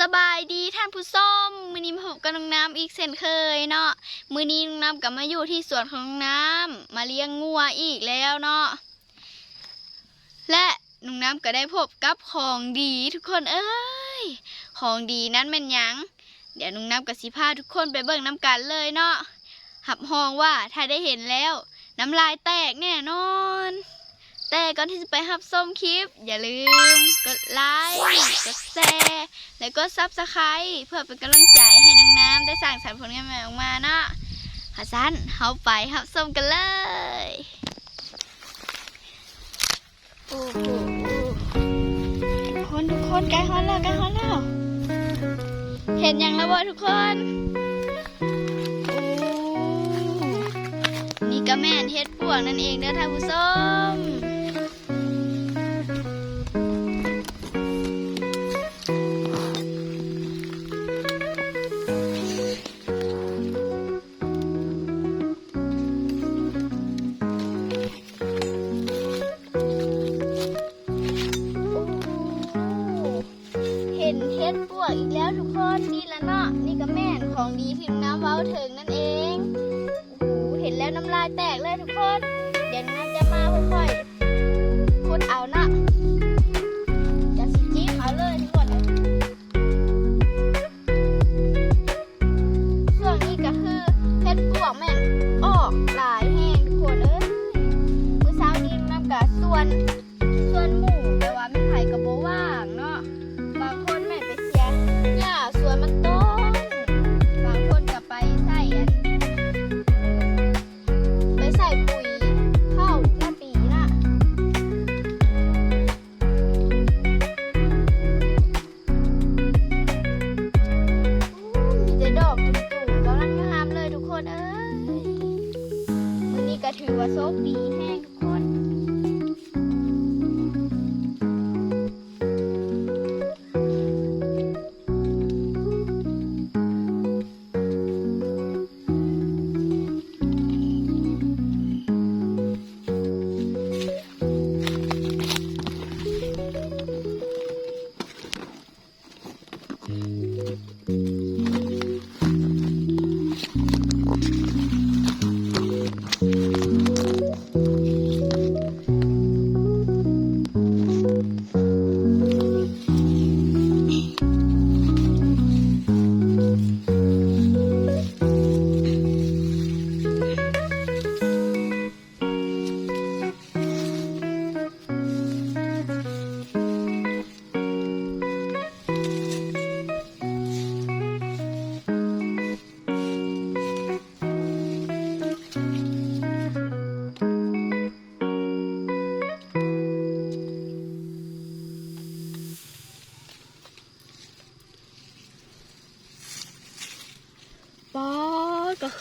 สบายดีท่านผู้ส้มมือนี้มาพบกับน้องน้ำอีกเช่นเคยเนาะมือนี้น้องน้ำกลับมาอยู่ที่สวนของน้องน้ำมาเลี้ยงงัวอีกแล้วเนาะและน้องน้ำก็ได้พบกับของดีทุกคนเอ้ยของดีนั้นเป็นยัง เดี๋ยวน้องน้ำกับสิพาทุกคนไปเบิ่งน้ำกันเลยเนาะหับห้องว่าถ้าได้เห็นแล้ว น้ำลายแตกแน่นอน แต่ก่อนที่จะไปรับส้มคลิป อย่าลืมกดไลค์กดแชร์แล้วก็ซับสไครต์เพื่อเป็นกำลังใจให้น้องน้ำได้สร้างสรรค์ผลงานใหม่ออกมาเนาะขะสันเฮาไปรับส้มกันเลยโอ้โหทุกคนทุกคนใกล้ฮอนแล้วใกล้ฮอนแล้วเห็นอยังแล้วบ่ทุกคนนี่ก็แม่นเฮ็ดปวกนั่นเองเด้อท่านผู้ชม ก็ถือว่าโชคดีแห้งทุกคน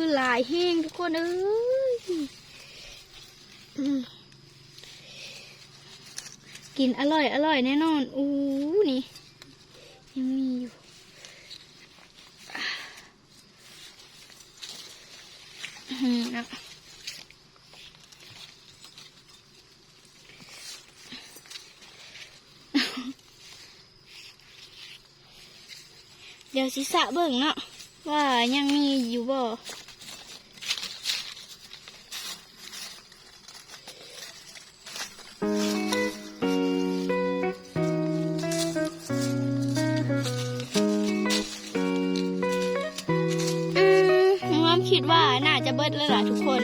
คือหลายแห้งทุกคนเอ้ยอกินอร่อยอร่อยแน่นอนอู้นี่ยังมีอยู่อื้อหือนะเดี๋ยวสิสะเบิ่งเนาะว่ายังมีอยู่บ่ จะเบิดแล้วล่ะทุกคน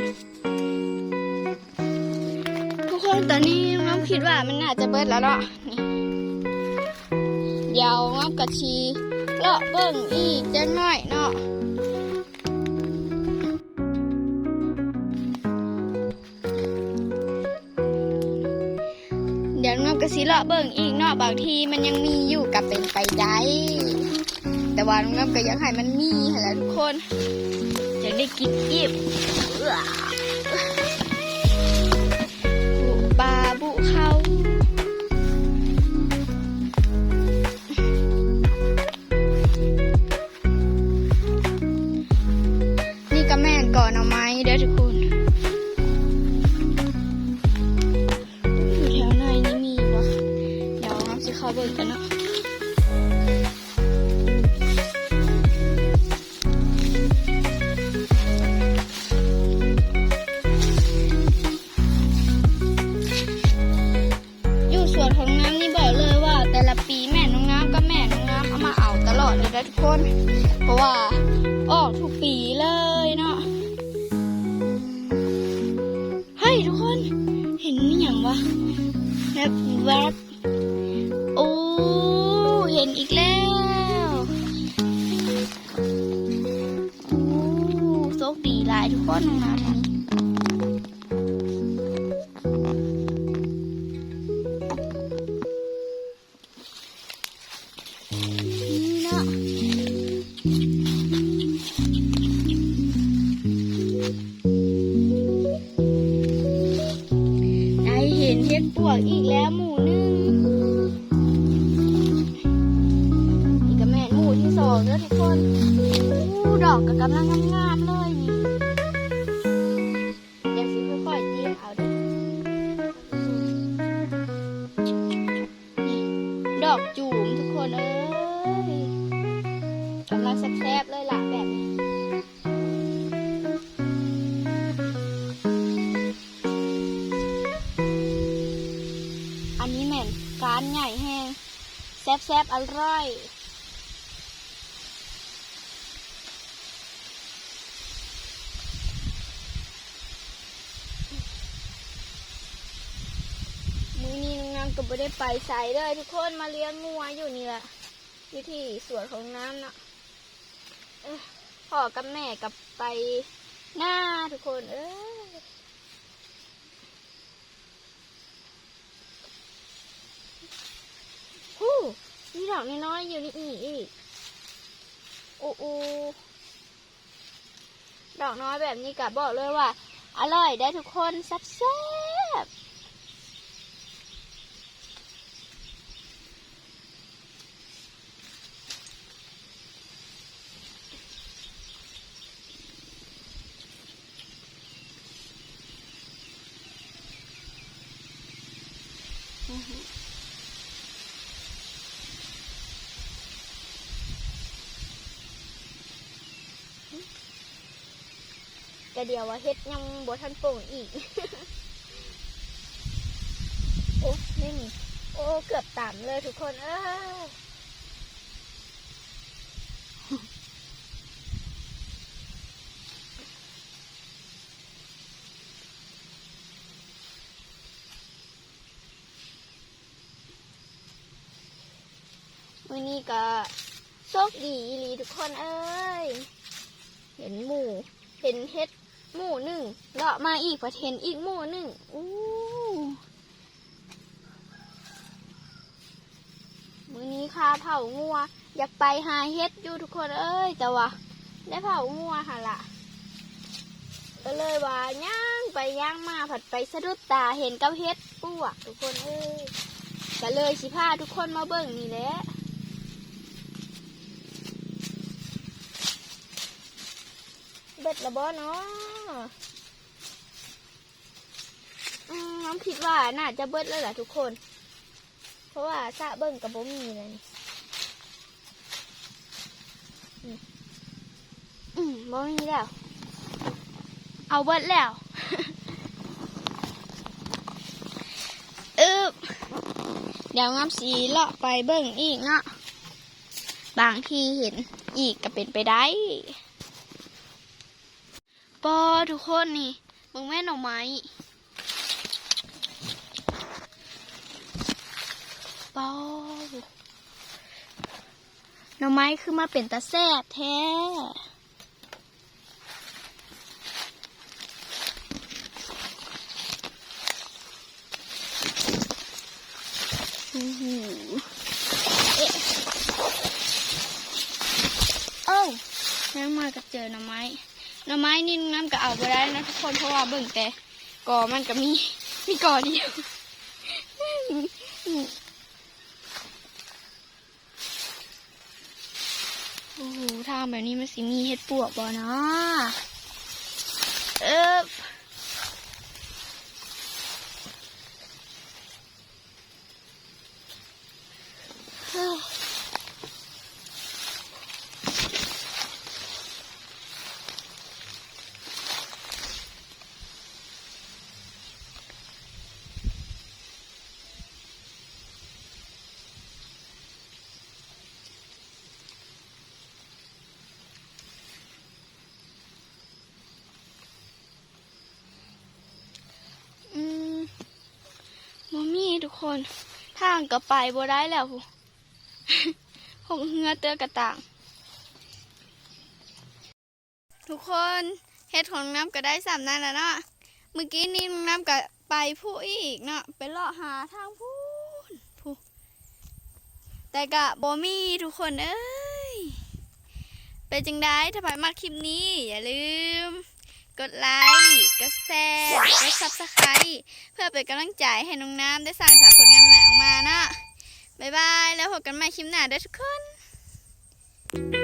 ทุกคนตอนนี้น้องคิดว่ามันน่าจะเบิดแล้วเนาะนี่เดี๋ยวน้องกะชีเลาะเบิ่งอีกจังหน่อยเนาะเดี๋ยวน้องกะสีเลาะเบิ่งอีกเนาะบางทีมันยังมีอยู่กับเป็นไปได้แต่ว่าน้องก็อยากให้มันมีหั่นแหละทุกคน ได้กินอิ่มเอื้อบุปลาบุเขานี่ก็แม่นก่อนเอาไม้เด้อทุกคนอยู่แถวไหนนี่มีวะเดี๋ยวน้ำสิเข้าเบิ่งกันเนาะ ทุกปีเลยเนาะ เฮ้ยทุกคน เห็นนี่อย่างวะแวบแวบ องแล้วทุกคนอู้ดอกก็กำลังงามๆเลยนี่เดี๋ยวสิค่อยๆจิ้มเอาเด้อนี่ดอกจูมทุกคนเอ้ยกำลังแซ่บๆเลยล่ะแบบนี้อันนี้แม่นการใหญ่แห้งแซ่บๆอร่อย มือนี้น้องน้ำ ก็ไม่ได้ไปใส่เลยทุกคนมาเลี้ยงงัวอยู่นี่แหละอยู่ที่สวนของน้ำเนาะเอ้ยพ่อกับแม่กับไปหน้าทุกคน เอ้ยฮู้มีดอกน้อยๆอยู่นี่อีกอีกโอ้โอดอกน้อยแบบนี้กับบอกเลยว่า อร่อยได้ทุกคนแซ่บๆอื้อหือ ก็เดี๋ยวว่าเฮ็ดยังบ่ทันโป่งอีก โอ้นี่โอ้ เกือบต่ำเลยทุกคน เออ นี้ก็โชคดีอีหลีทุกคนเอ้ย เห็นหมู เห็นเฮ็ดหมูหนึ่งเลาะมาอีกประเทนอีกหมูหนึ่งอู้มือนี้ข้าเผางัว อยากไปหาเฮ็ดอยู่ทุกคนเอ้ยแต่ว่าได้เผางัวค่ะละก็เลยว่าย่างไปย่างมาผัดไปสะดุดตาเห็นกับเฮ็ดปวกทุกคนเอ้ยก็เลยสิพาทุกคนมาเบิ่งนี่แหละ เบ็ดละบ่เนาะน้องคิดว่าน่าจะเบิดแล้วล่ะทุกคน เพราะว่าสระเบิ่งกับบ่มีเลยอืมบ่มีแล้ว เอาเบิดแล้วอึบเดี๋ยวงามสีเลาะไปเบิ่งอีกเนาะบางทีเห็นอีกก็เป็นไปได้ ปอทุกคนนี่มึงแม่หน่อไม้ปอหน่อไม้คือมาเป็นตาแซ่บแท้เอ๊ะเอ้าแล้วมาก็เจอหน่อไม้ หน่อไม้นี่น้ำก็เอาไปได้นะทุกคนเพราะว่าเบิ่งแต่กอมันก็มีมีกอเดียวโอ้โหทางแบบนี้มันสิมีเห็ดปวกบ่เนาะเออเฮ้ย ทางก็ไปบ่ได้แล้วผู้หงเหือเตือกระต่าง ทุกคนเฮ็ดของน้ำก็ได้สามนั่นแล้วเนาะเมื่อกี้นี้น้ำก็ไปผู้อีกเนาะไปเลาะหาทางพูนผู้แต่กะบ่มีทุกคนเอ้ยเป็นจังได้ถ้าใครมาคลิปนี้ อย่าลืม กดไลค์ กดแชร์ กดซับสไครต์เพื่อเป็นกำลังใจให้น้องน้ำได้สร้างสรรค์ผลงานใหม่ออกมาเนาะบ๊ายบาย แล้วพบกันใหม่คลิปหน้าเด้อทุกคน